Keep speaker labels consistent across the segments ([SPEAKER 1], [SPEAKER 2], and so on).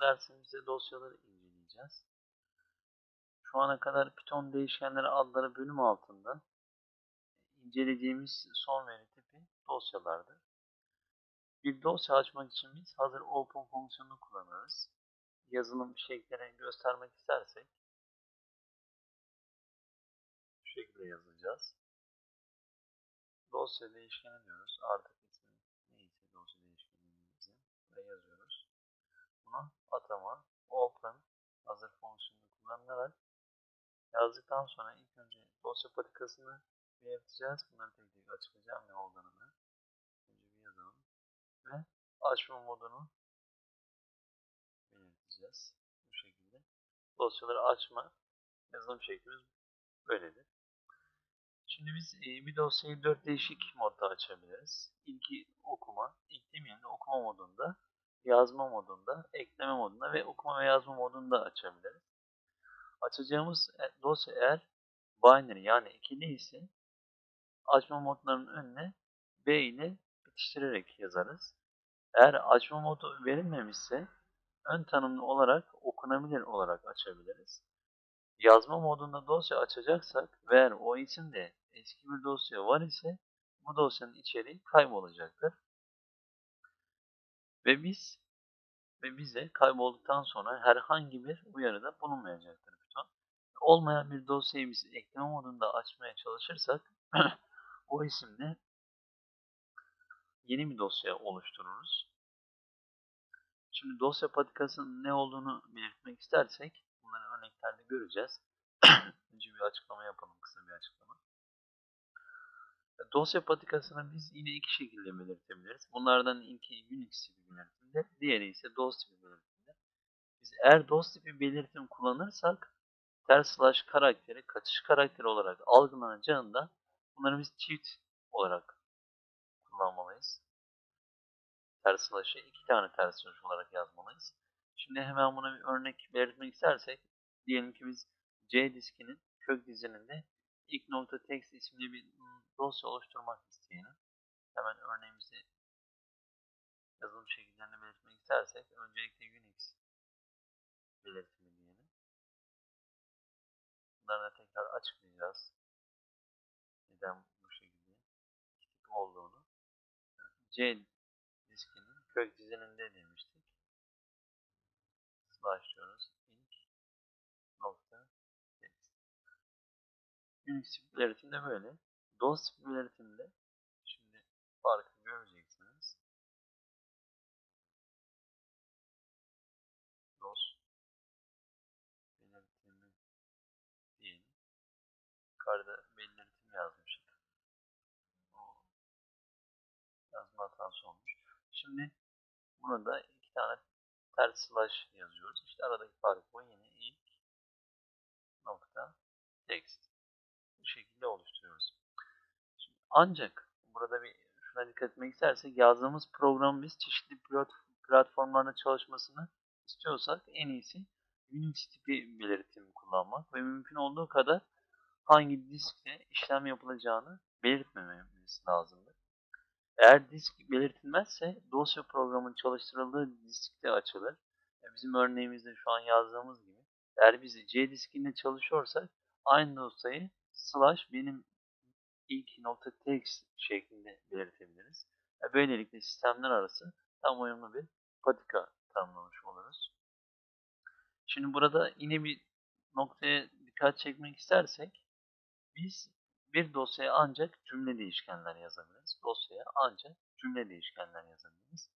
[SPEAKER 1] Dersimizde dosyaları inceleyeceğiz. Şu ana kadar Python değişkenleri adları bölüm altında incelediğimiz son veri tipi dosyalardır. Bir dosya açmak için biz hazır open fonksiyonunu kullanırız. Yazılım şeklini göstermek istersek şu şekilde yazacağız. Dosya değişkeni diyoruz. Artık ismi neyse dosya değişkenimizi ve yazıyoruz. Buna atama open hazır fonksiyonunu kullanarak yazdıktan sonra ilk önce dosya patikasını belirteceğiz. Bunları tek tek açıklayacağım ne olduğunu. Önce bir yazalım. Ve açma modunu belirteceğiz. Bu şekilde. Dosyaları açma yazılım şeklimiz böyledir. Şimdi biz bir dosyayı dört değişik modda açabiliriz. İlki okuma, ilk demeyelim de okuma modunda, yazma modunda, ekleme modunda ve okuma ve yazma modunda açabiliriz. Açacağımız dosya eğer binary yani ikili ise açma modlarının önüne B ile bitiştirerek yazarız. Eğer açma modu verilmemişse ön tanımlı olarak okunabilir olarak açabiliriz. Yazma modunda dosya açacaksak ve eğer o isimde eski bir dosya var ise bu dosyanın içeriği kaybolacaktır. Ve biz ve bize kaybolduktan sonra herhangi bir uyarıda bulunmayacaktır Python. Olmayan bir dosyayı biz ekleme modunda açmaya çalışırsak o isimle yeni bir dosya oluştururuz. Şimdi dosya patikasının ne olduğunu belirtmek istersek bunları örneklerde göreceğiz. Önce bir açıklama yapalım, kısa bir açıklama. Dosya patikasını biz yine iki şekilde belirtebiliriz. Bunlardan ilki Unix tipi belirtimde, diğeri ise DOS tipi belirtimde. Biz eğer DOS tipi belirtim kullanırsak ters slash karakteri kaçış karakteri olarak algılanacağında bunları biz çift olarak kullanmalıyız. Ters slash'ı iki tane ters slash olarak yazmalıyız. Şimdi hemen buna bir örnek belirtmek istersek diyelim ki biz C diskinin kök dizininde ilk nokta text isimli bir dosya oluşturmak isteyelim. Hemen örneğimizi yazılım şekillerini belirtmek istersek öncelikle Unix belirtimi diyelim. Bunları da tekrar açıklayacağız. Neden bu şekilde olduğunu. C diskinin kök dizininde demiştik. Slash diyoruz. ilk nokta text. Unix belirtimde böyle. DOS belirtiminde şimdi farkı göreceksiniz. DOS belirtimi diyelim. Yukarıda belirtim yazmıştık. Yazma hatası olmuş. Şimdi burada iki tane ters slash yazıyoruz. İşte aradaki fark bu yine ilk nokta text. Bu şekilde oluşturuyoruz. Ancak burada bir şuna dikkat etmek istersek yazdığımız programın biz çeşitli platformlarda çalışmasını istiyorsak en iyisi Unix tipi belirtimi kullanmak ve mümkün olduğu kadar hangi diskte işlem yapılacağını belirtmememiz lazımdır. Eğer disk belirtilmezse dosya programın çalıştırıldığı diskte açılır. Bizim örneğimizde şu an yazdığımız gibi eğer biz C diskinde çalışıyorsak aynı dosyayı slash benim ilk nokta text şeklinde belirtebiliriz. Böylelikle sistemler arası tam uyumlu bir patika tanımlamış oluruz. Şimdi burada yine bir noktaya dikkat çekmek istersek biz bir dosyaya ancak cümle değişkenler yazabiliriz. Dosyaya ancak cümle değişkenler yazabiliriz.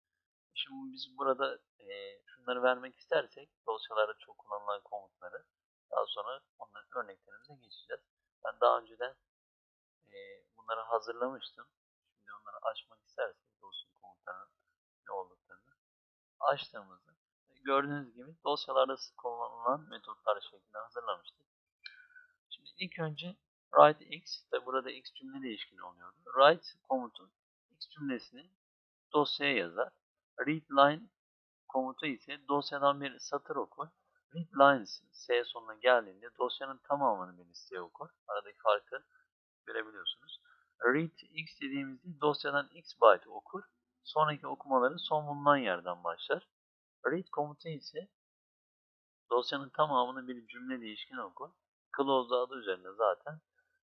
[SPEAKER 1] Şimdi biz burada e, şunları vermek istersek dosyalarda çok kullanılan komutları daha sonra onların örneklerimize geçeceğiz. Ben daha önceden e, bunları hazırlamıştım. Şimdi onları açmak istersek dosya komutlarının ne olduklarını açtığımızda gördüğünüz gibi dosyalarda kullanılan metotlar şeklinde hazırlamıştık. Şimdi ilk önce write x da burada x cümle değişkeni oluyordu. Write komutu x cümlesini dosyaya yazar. Read line komutu ise dosyadan bir satır okur. Read lines S sonuna geldiğinde dosyanın tamamını bir listeye okur. Aradaki farkı görebiliyorsunuz. Read x dediğimizde dosyadan x byte okur. Sonraki okumaları son bulunan yerden başlar. Read komutu ise dosyanın tamamını bir cümle değişken okur. Close adı üzerinde zaten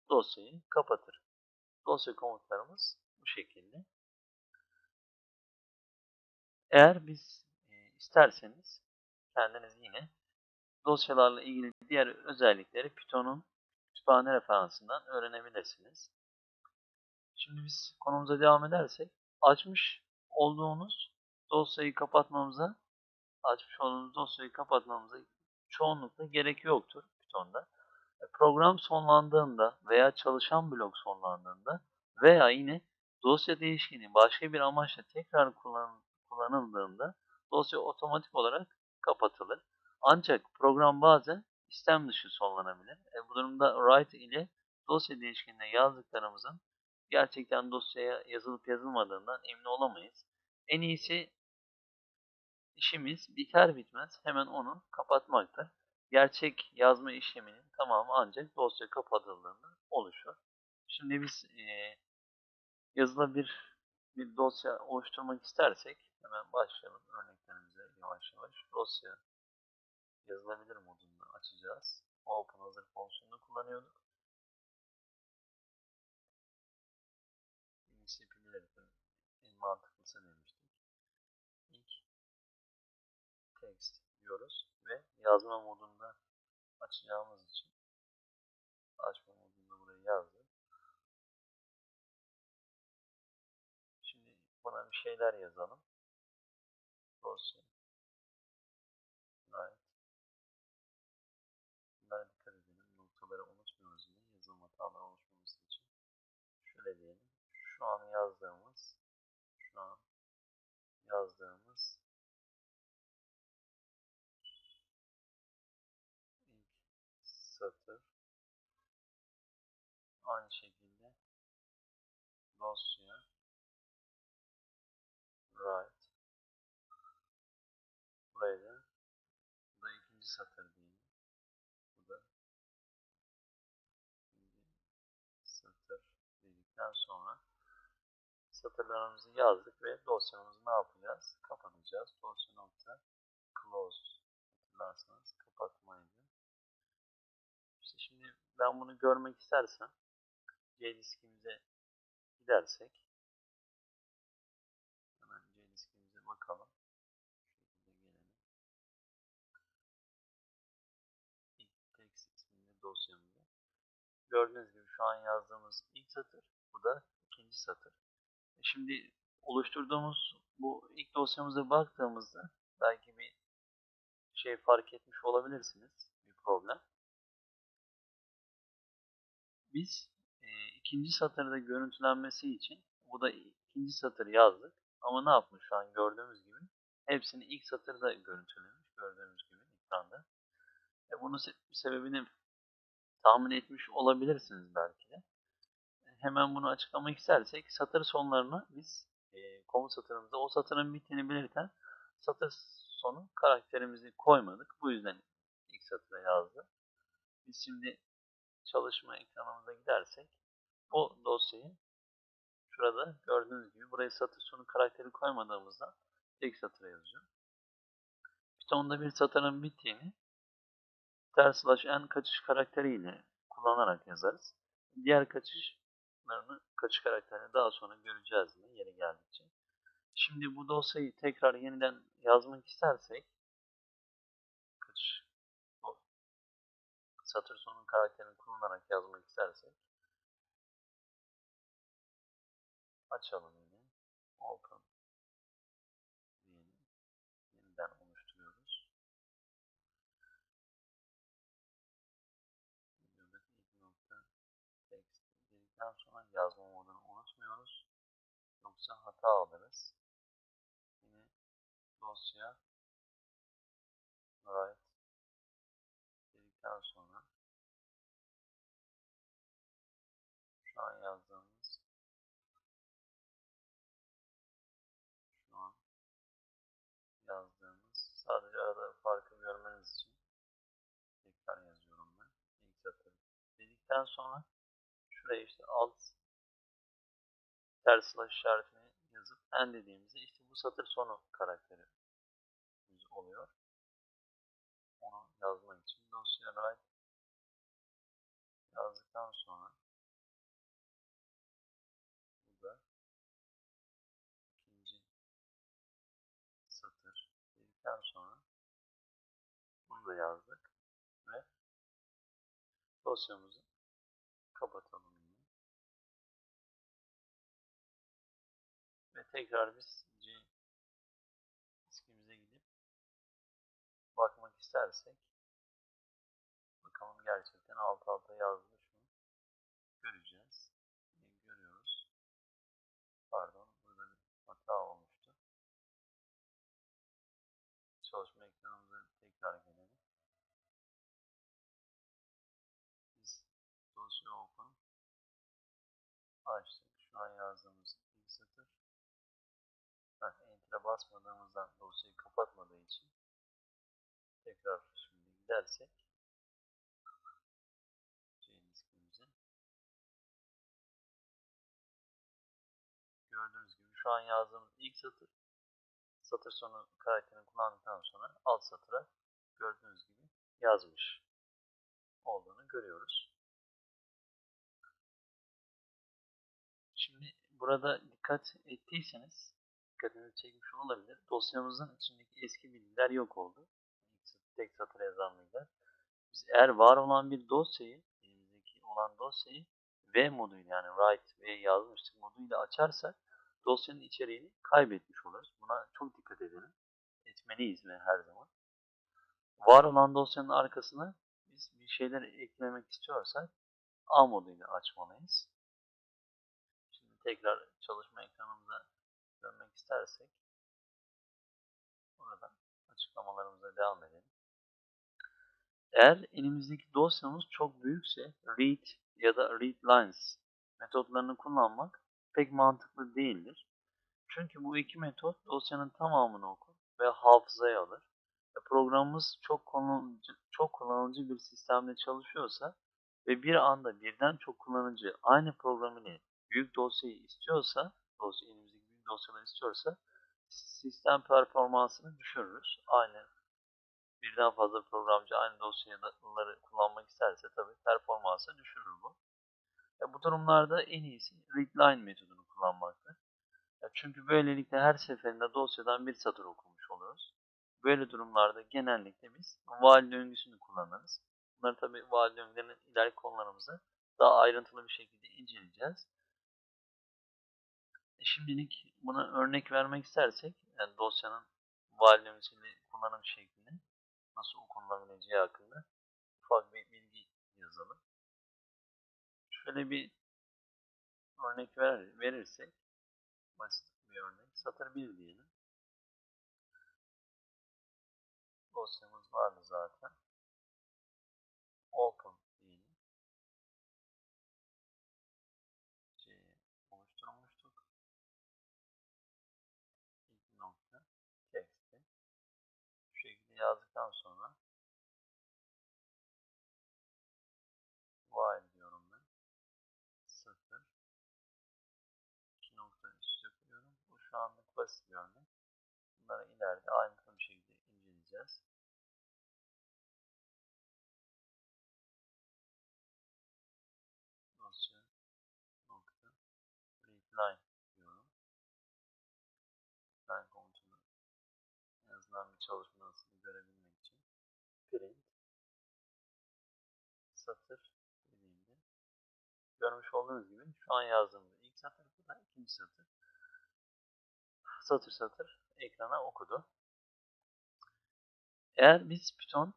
[SPEAKER 1] dosyayı kapatır. Dosya komutlarımız bu şekilde. Eğer biz e, isterseniz kendiniz yine dosyalarla ilgili diğer özellikleri Python'un kütüphane referansından öğrenebilirsiniz. Şimdi biz konumuza devam edersek açmış olduğunuz dosyayı kapatmamıza açmış olduğunuz dosyayı kapatmamıza çoğunlukla gerek yoktur Python'da. E, program sonlandığında veya çalışan blok sonlandığında veya yine dosya değişkeni başka bir amaçla tekrar kullan kullanıldığında dosya otomatik olarak kapatılır. Ancak program bazen istem dışı sonlanabilir. E, bu durumda write ile dosya değişkenine yazdıklarımızın gerçekten dosyaya yazılıp yazılmadığından emin olamayız. En iyisi işimiz biter bitmez hemen onu kapatmaktır. Gerçek yazma işleminin tamamı ancak dosya kapatıldığında oluşur. Şimdi biz e, yazılı bir, bir dosya oluşturmak istersek hemen başlayalım örneklerimize yavaş yavaş. Dosya yazılabilir modunda açacağız. Open hazır fonksiyonunu kullanıyorduk. Yapıları en mantıklısı demiştik. İlk text diyoruz ve yazma modunda açacağımız için açma modunda burayı yazdım. Şimdi buna bir şeyler yazalım. Dosya. Right. Bunlara dikkat edelim. Noktaları unutmuyoruz yine yazılım hataları oluşmaması için. Şöyle diyelim. Şu an yazdığımız şu an yazdığımız ilk satır aynı şekilde dosya write buraya da bu da ikinci satır diyelim. Bu da ikinci satır dedikten sonra satırlarımızı yazdık ve dosyamızı ne yapacağız? Kapatacağız. Dosya nokta close hatırlarsanız kapatmaydı. İşte şimdi ben bunu görmek istersem JDisk'imize gidersek hemen bakalım. Şekilde gelelim. İlk text isminde dosyamızda. Gördüğünüz gibi şu an yazdığımız ilk satır. Bu da ikinci satır. Şimdi oluşturduğumuz bu ilk dosyamıza baktığımızda belki bir şey fark etmiş olabilirsiniz. Bir problem. Biz e, ikinci satırda görüntülenmesi için bu da ikinci satır yazdık. Ama ne yapmış şu an gördüğümüz gibi hepsini ilk satırda görüntülemiş gördüğümüz gibi ekranda. E, bunun se sebebini tahmin etmiş olabilirsiniz belki de. Hemen bunu açıklamak istersek satır sonlarını biz e, komut satırımızda o satırın bittiğini belirten satır sonu karakterimizi koymadık. Bu yüzden ilk satıra yazdı. Biz şimdi çalışma ekranımıza gidersek bu dosyayı şurada gördüğünüz gibi buraya satır sonu karakteri koymadığımızda tek satıra yazıyor. Python'da bir satırın bittiğini ter slash n kaçış karakteriyle kullanarak yazarız. Diğer kaçışlarını, kaçış karakterini daha sonra göreceğiz yine yeri geldikçe. Şimdi bu dosyayı tekrar yeniden yazmak istersek kaçış satır sonu karakterini kullanarak yazmak istersek açalım yine. Open diyelim. Yeniden oluşturuyoruz. Videodaki ilk nokta text dedikten sonra yazma modunu unutmuyoruz. Yoksa hata alırız. Yine dosya. Write. Dedikten sonra şu an yazdığımız şu an yazdığımız sadece arada farkı görmeniz için tekrar yazıyorum ben. İlk satır dedikten sonra şuraya işte alt ters slash işaretini yazıp n dediğimizde işte bu satır sonu karakteri oluyor. Onu yazmak için dosya write yazdıktan sonra burada ikinci satır dedikten sonra bunu da yazdık ve dosyamızı kapatalım tekrar biz C diskimize gidip bakmak istersek bakalım gerçekten alt alta yazmış mı göreceğiz. Görüyoruz. Pardon burada bir hata olmuştu. Çalışma ekranımıza tekrar gelelim. Biz dosya open açtık. Şu an yazdığımız ilk satır. Heh, Enter'a basmadığımızdan dosyayı kapatmadığı için tekrar şimdi gidersek gördüğünüz gibi şu an yazdığımız ilk satır satır sonu karakterini kullandıktan sonra alt satıra gördüğünüz gibi yazmış olduğunu görüyoruz. Şimdi burada dikkat ettiyseniz dikkatinizi çekmiş olabilir. Dosyamızın içindeki eski bilgiler yok oldu. Tek satır yazan bilgiler. Biz eğer var olan bir dosyayı, elimizdeki olan dosyayı V moduyla yani write V yazmıştık moduyla açarsak dosyanın içeriğini kaybetmiş oluruz. Buna çok dikkat edelim. Etmeliyiz ve her zaman. Var olan dosyanın arkasına biz bir şeyler eklemek istiyorsak A moduyla açmalıyız. Şimdi tekrar çalışma ekranımıza dönmek istersek buradan açıklamalarımıza devam edelim. Eğer elimizdeki dosyamız çok büyükse read ya da read lines metotlarını kullanmak pek mantıklı değildir. Çünkü bu iki metot dosyanın tamamını okur ve hafızaya alır. Ve programımız çok kullanıcı, çok kullanıcı bir sistemde çalışıyorsa ve bir anda birden çok kullanıcı aynı program ile büyük dosyayı istiyorsa, dosya elimizdeki büyük dosyaları istiyorsa sistem performansını düşürürüz. Aynı birden fazla programcı aynı dosyaları kullanmak isterse tabi performansı düşürür bu. E, bu durumlarda en iyisi readline metodunu kullanmaktır. E, çünkü böylelikle her seferinde dosyadan bir satır okumuş oluruz. Böyle durumlarda genellikle biz while döngüsünü kullanırız. Bunları tabi while döngülerinin ileriki konularımızda daha ayrıntılı bir şekilde inceleyeceğiz. Şimdilik buna örnek vermek istersek yani dosyanın döngüsünde kullanım şeklini nasıl okunulabileceği hakkında ufak bir bilgi yazalım. Şöyle bir örnek ver, verirsek basit bir örnek. Satır 1 diyelim. Dosyamız vardı zaten. Open diyelim. C'yi oluşturmuştuk. İlk nokta text'i şu yazdıktan sonra while diyorum ben. Sıfır. İki nokta üstü koyuyorum. Bu şu anlık basit bir örnek. Bunları ileride ayrıntılı bir şekilde inceleyeceğiz. Dosya nokta readline diyorum. Line komutunu en azından bir çalışma nasıl görebilmek için print satır dediğimde olduğunuz gibi şu an yazdığımda ilk satır bu ikinci satır. Satır satır ekrana okudu. Eğer biz Python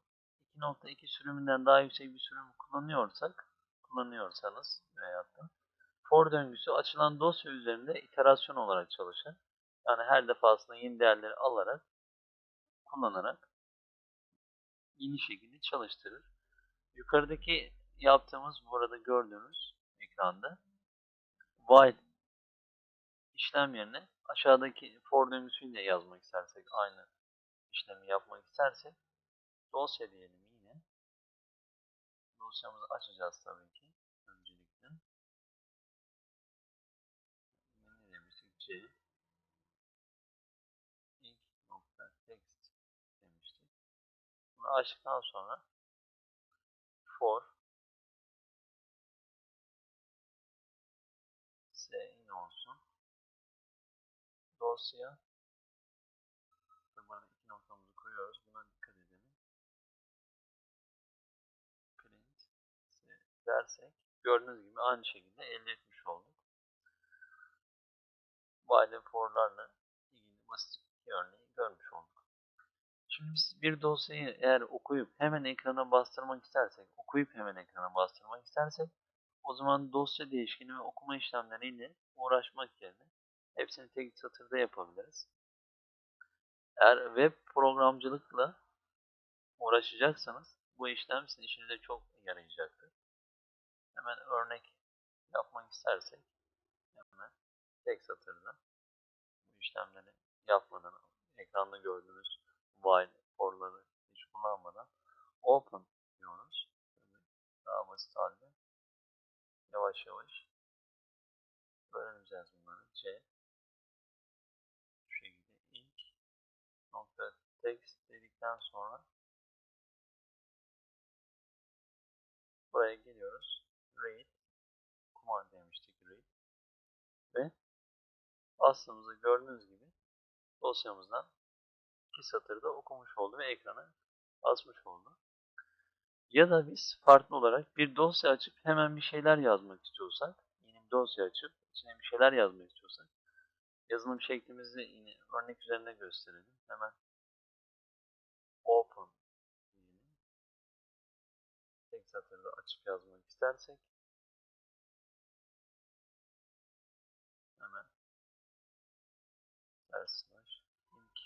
[SPEAKER 1] 2.2 sürümünden daha yüksek bir sürüm kullanıyorsak, kullanıyorsanız veyahut da for döngüsü açılan dosya üzerinde iterasyon olarak çalışır. Yani her defasında yeni değerleri alarak, kullanarak yeni şekilde çalıştırır. Yukarıdaki yaptığımız burada gördüğünüz ekranda while işlem yerine aşağıdaki for döngüsüyle yazmak istersek aynı işlemi yapmak istersek dosya diyelim yine. Dosyamızı açacağız tabii ki öncelikle. Ne demiştik? C ilk nokta text açtıktan sonra for sin olsun. Dosya burada iki noktamızı koyuyoruz. Buna dikkat edelim. Print dersek gördüğünüz gibi aynı şekilde elde etmiş olduk. While for'larla ilgili basit bir örneği görmüş olduk. Şimdi biz bir dosyayı eğer okuyup hemen ekrana bastırmak istersek, okuyup hemen ekrana bastırmak istersek o zaman dosya değişkeni ve okuma işlemleriyle uğraşmak yerine hepsini tek satırda yapabiliriz. Eğer web programcılıkla uğraşacaksanız bu işlem sizin işinize çok yarayacaktır. Hemen örnek yapmak istersek hemen tek satırda bu işlemleri yapmadan ekranda gördüğünüz while for'ları hiç kullanmadan open diyoruz. Daha basit halde yavaş yavaş öğreneceğiz bunları. C şu şekilde ilk nokta text dedikten sonra buraya geliyoruz. Read command demiştik read ve aslında gördüğünüz gibi dosyamızdan iki satırda okumuş oldu ve ekrana asmış oldu. Ya da biz farklı olarak bir dosya açıp hemen bir şeyler yazmak istiyorsak, yeni bir dosya açıp içine bir şeyler yazmak istiyorsak, yazılım şeklimizi yine örnek üzerinde gösterelim. Hemen açıp yazmak istersek, hemen slash ilk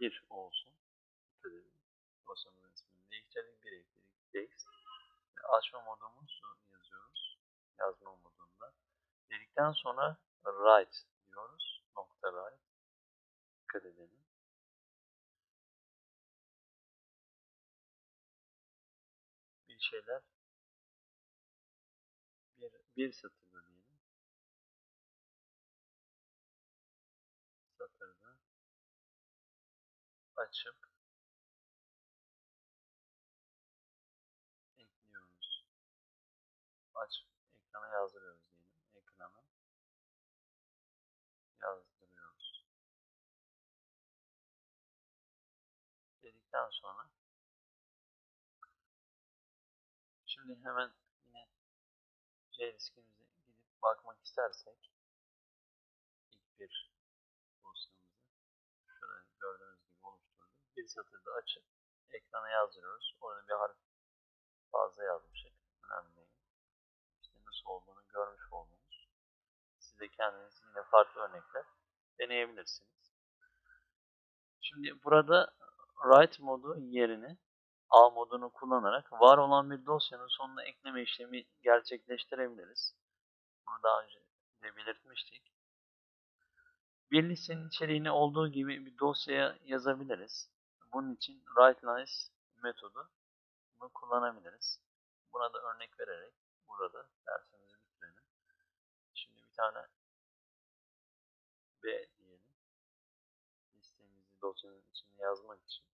[SPEAKER 1] bir olsun. Dikkat edin. Dosyamızın ismini değiştirdik. Bir ekledik. Text. Açma modumuzu yazıyoruz. Yazma modunda. Dedikten sonra write diyoruz. Nokta write. Dikkat edelim. Şeyler bir, bir satırda diyelim. Satırda açıp ekliyoruz. Aç ekrana yazdırıyoruz diyelim. Ekrana yazdırıyoruz. Dedikten sonra şimdi hemen yine JDisk'imize gidip bakmak istersek ilk bir dosyamızı şurada gördüğünüz gibi oluşturduk. Bir satırda açıp ekrana yazdırıyoruz. Orada bir harf fazla yazmışık. Önemli değil. İşte nasıl olduğunu görmüş oldunuz. Siz de kendiniz yine farklı örnekler deneyebilirsiniz. Şimdi burada write modu yerine A modunu kullanarak var olan bir dosyanın sonuna ekleme işlemi gerçekleştirebiliriz. Bunu daha önce de belirtmiştik. Bir listenin içeriğini olduğu gibi bir dosyaya yazabiliriz. Bunun için writeLines metodu bunu kullanabiliriz. Buna da örnek vererek burada dersimizi bitirelim. Şimdi bir tane B diyelim. Listemizi dosyanın içine yazmak için.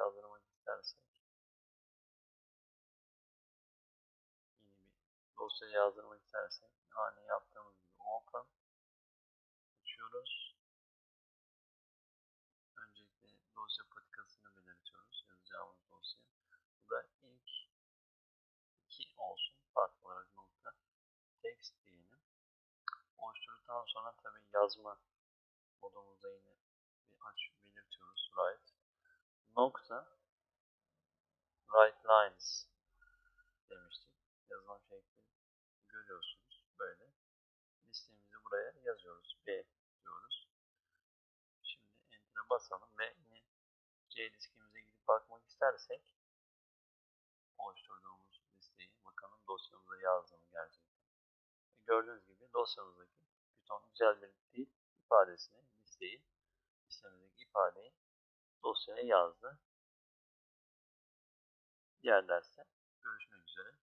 [SPEAKER 1] Yazdırmak istersek yeni bir dosya yazdırmak istersek aynı yaptığımız gibi open açıyoruz. Öncelikle dosya patikasını belirtiyoruz yazacağımız dosya. Bu da ilk iki olsun farklı olarak nokta text diyelim. Oluşturduktan sonra tabi yazma modumuzda yine bir aç belirtiyoruz write nokta write lines demiştik yazılım şekli görüyorsunuz. Böyle listemizi buraya yazıyoruz. B diyoruz. Şimdi Enter'a basalım ve C diskimize gidip bakmak istersek oluşturduğumuz listeyi bakalım dosyamıza yazdığını gerçekten. Gördüğünüz gibi dosyamızdaki Python güzel bir dil ifadesini, listeyi, listemizdeki ifadeyi dosyaya yazdı. Diğer derste görüşmek üzere.